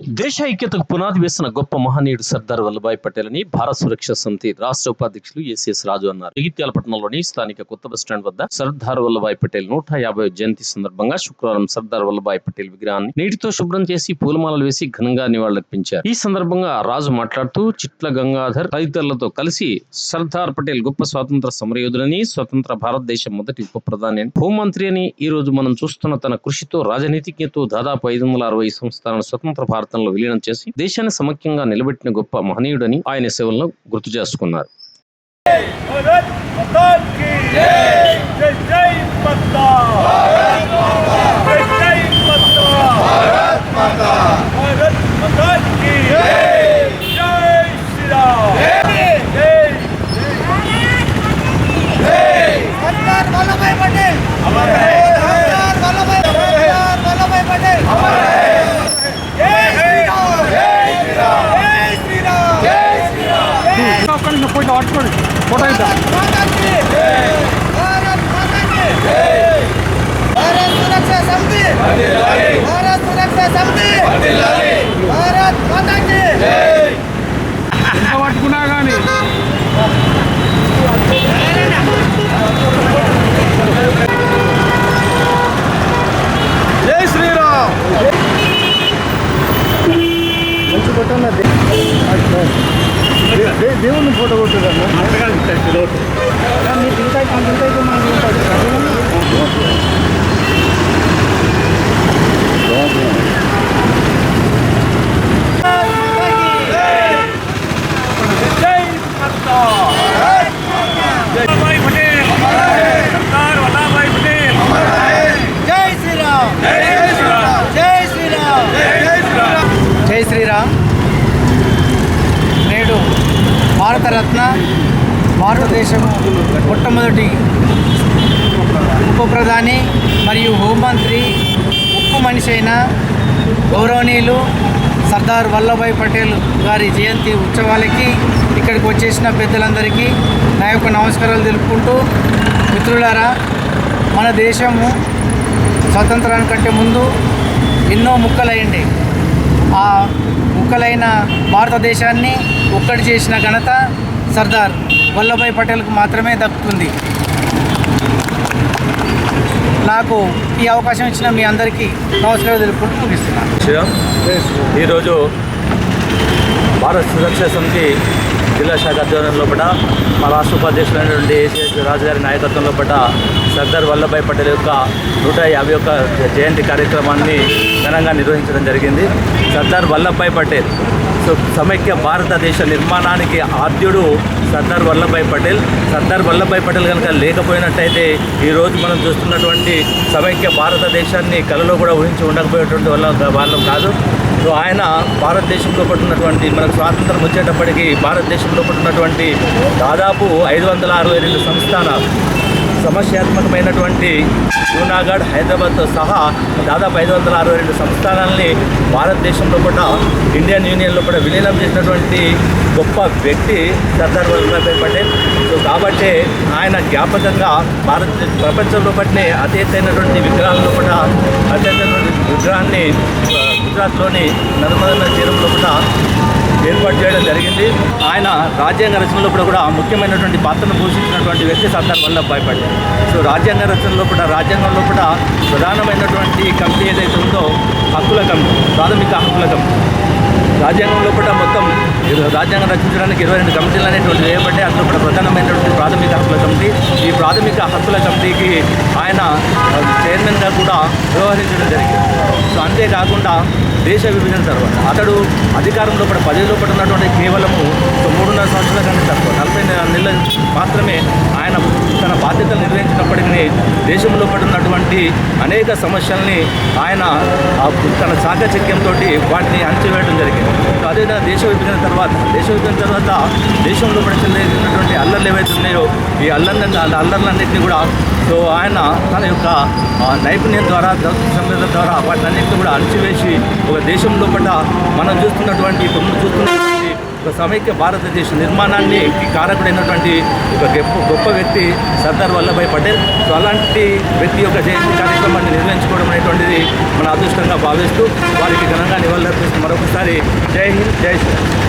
దేశ ఐక్యతకు పునాది వేసిన గొప్ప మహనీయుడు సర్దార్ వల్లభాయ్ పటేల్ అని భారత సురక్ష సమితి రాష్ట్ర ఉపాధ్యక్షులు ఎస్ఎస్ రాజు అన్నారు. జగిత్యాల పట్టణంలోని స్థానిక కొత్త బస్ స్టాండ్ వద్ద సర్దార్ వల్లభాయ్ పటేల్ నూట యాభై జయంతి సందర్భంగా శుక్రవారం సర్దార్ వల్లభాయ్ పటేల్ విగ్రహాన్ని నీటితో శుభ్రం చేసి పూలమాలలు వేసి ఘనంగా నివాళులర్పించారు. ఈ సందర్భంగా రాజు మాట్లాడుతూ చిట్ల గంగాధర్ తదితరులతో కలిసి సర్దార్ పటేల్ గొప్ప స్వాతంత్ర సమరయోధులని స్వతంత్ర భారతదేశం మొదటి ఉప ప్రధాని అని, హోంమంత్రి అని ఈ రోజు మనం చూస్తున్న తన కృషితో రాజనీతిజ్ఞతో దాదాపు ఐదు వందల అరవై సంస్థలను స్వతంత్ర భారతంలో విలీనం చేసి దేశాన్ని సమక్యంగా నిలబెట్టిన గొప్ప మహనీయుడని ఆయన సేవలను గుర్తు చేసుకున్నారు. కొట్టాయిద్దాం భారత్ సురక్ష సమితి. భారత్ సురక్ష సమితి. దేవుని ఫోటో కొట్టుదమ్మ जय భారతరత్న భారతదేశం మొట్టమొదటి ఉప ప్రధాని మరియు హోంమంత్రి ఉక్కు మనిషి అయిన గౌరవనీయులు సర్దార్ వల్లభాయ్ పటేల్ గారి జయంతి ఉత్సవాలకి ఇక్కడికి వచ్చేసిన పెద్దలందరికీ నా యొక్క నమస్కారాలు తెలుపుకుంటూ మిత్రులారా మన దేశము స్వతంత్రానికంటే ముందు ఎన్నో ముక్కలయ్యండి. ఆ ముక్కలైన భారతదేశాన్ని ఒక్కటి చేసిన ఘనత సర్దార్ వల్లభాయ్ పటేల్కు మాత్రమే దక్కుతుంది. నాకు ఈ అవకాశం ఇచ్చిన మీ అందరికీ నమస్కారం తెలుపుకుంటూ ముగిస్తున్నాను. ఈరోజు భారత్ సురక్ష సమితి జిల్లా శాఖ ఆధ్వర్యంలో పట మా రాష్ట్ర ఉపాధ్యక్షులైనటువంటి ఏసీఎస్ రాజుగారి నాయకత్వంలో పట సర్దార్ వల్లభాయ్ పటేల్ యొక్క నూట యాభై ఒక్క జయంతి కార్యక్రమాన్ని ఘనంగా నిర్వహించడం జరిగింది. సర్దార్ వల్లభాయ్ పటేల్. సో సమైక్య భారతదేశ నిర్మాణానికి ఆద్యుడు సర్దార్ వల్లభాయ్ పటేల్. సర్దార్ వల్లభాయ్ పటేల్ కనుక లేకపోయినట్టయితే ఈరోజు మనం చూస్తున్నటువంటి సమైక్య భారతదేశాన్ని కలలో కూడా ఊహించి ఉండకపోయేటువంటి వల్ల వాళ్ళం కాదు. సో ఆయన భారతదేశంలో పట్టున్నటువంటి మనకు స్వాతంత్రం వచ్చేటప్పటికి భారతదేశంలో పట్టున్నటువంటి దాదాపు ఐదు వందల అరవై రెండు సంస్థానాలు. సమస్యాత్మకమైనటువంటి జూనాగఢ్ హైదరాబాద్తో సహా దాదాపు ఐదు వందల అరవై రెండు సంస్థానాలని భారతదేశంలో కూడా ఇండియన్ యూనియన్లో కూడా విలీనం చేసినటువంటి గొప్ప వ్యక్తి సర్దార్ వల్లభాయ్ పటేల్. సో కాబట్టి ఆయన జ్ఞాపకంగా భారత ప్రపంచంలో పట్టిన అతి ఎత్తైనటువంటి విగ్రహాలలో కూడా అతి విగ్రహాన్ని గుజరాత్లోని నర్మదా తీరంలో కూడా చేయడం జరిగింది. ఆయన రాజ్యాంగ రచనలో కూడా కూడా ముఖ్యమైనటువంటి పాత్రను పోషించినటువంటి వ్యక్తి సర్దార్ వల్లభాయ్ పటేల్. సో రాజ్యాంగ రచనలో కూడా రాజ్యాంగంలో కూడా ప్రధానమైనటువంటి కమిటీ ఏదైతే ఉందో హక్కుల కమిటీ ప్రాథమిక హక్కుల కమిటీ. రాజ్యాంగంలో కూడా మొత్తం రాజ్యాంగం రచించడానికి ఇరవై రెండు కమిటీలు అనేటువంటి వేయబడ్డాయి. అందులో కూడా ప్రధానమైనటువంటి ప్రాథమిక హక్కుల కమిటీ. ఈ ప్రాథమిక హక్కుల కమిటీకి ఆయన చైర్మన్గా కూడా వ్యవహరించడం జరిగింది. సో అంతేకాకుండా దేశ విభజన తర్వాత అతడు అధికారంలో పడి పదవిలో లోపల ఉన్నటువంటి కేవలము మూడున్నర సంవత్సరాల కంటే తక్కువ నలభై నెలలు మాత్రమే ఆయన తన బాధ్యతలు నిర్వహించినప్పటికీ దేశంలో పడున్నటువంటి అనేక సమస్యల్ని ఆయన తన చాకచక్యంతో వాటిని అణచివేయడం జరిగింది. సో అదేవిధంగా దేశ విభజన తర్వాత దేశ విభజన తర్వాత దేశంలో పడి అల్లర్లు ఏవైతే ఉన్నాయో ఈ అల్లర్ల అల్లర్లన్నింటినీ కూడా సో ఆయన తన యొక్క నైపుణ్యం ద్వారా సంవేదన ద్వారా వాటినన్నింటినీ కూడా అణచివేసి ఒక దేశంలో పడ్డ మనం చూస్తున్నటువంటి ఇప్పుడు మనం ఒక సమైక్య భారతదేశ నిర్మాణాన్ని కారకుడైనటువంటి ఒక గొప్ప గొప్ప వ్యక్తి సర్దార్ వల్లభాయ్ పటేల్. సో అలాంటి వ్యక్తి యొక్క జయంతి కార్యక్రమాన్ని నిర్వహించుకోవడం అనేటువంటిది మన అదృష్టంగా భావిస్తూ వారికి ఘనంగా నివాళులర్పిస్తూ మరొకసారి జై హింద్ జై శ్రీరామ్